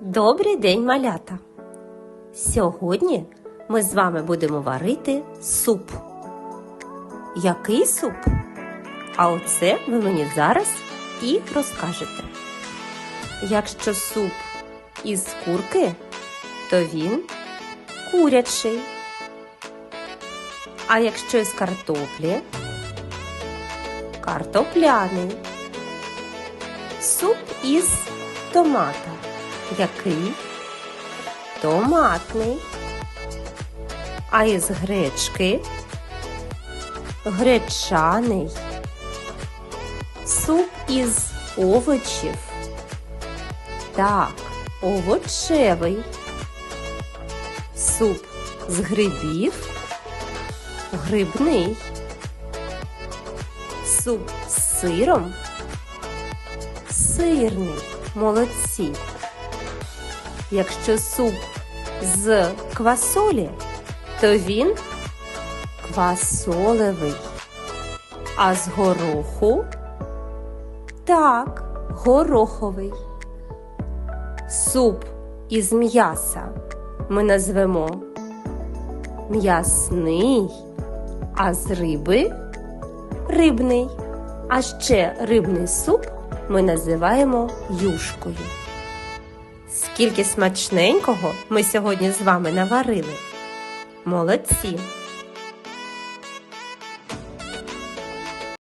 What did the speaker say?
Добрий день, малята! Сьогодні ми з вами будемо варити суп. Який суп? А оце ви мені зараз і розкажете. Якщо суп із курки, то він курячий. А якщо із картоплі, картопляний. Суп із томата. Який? Томатний. А із гречки гречаний. Суп із овочів. Так, овочевий. Суп з грибів. Грибний. Суп з сиром. Сирний. Молодці. Якщо суп з квасолі, то він квасолевий. А з гороху так, гороховий. Суп із м'яса ми назвемо м'ясний, а з риби рибний. А ще рибний суп ми називаємо юшкою. Скільки смачненького ми сьогодні з вами наварили. Молодці!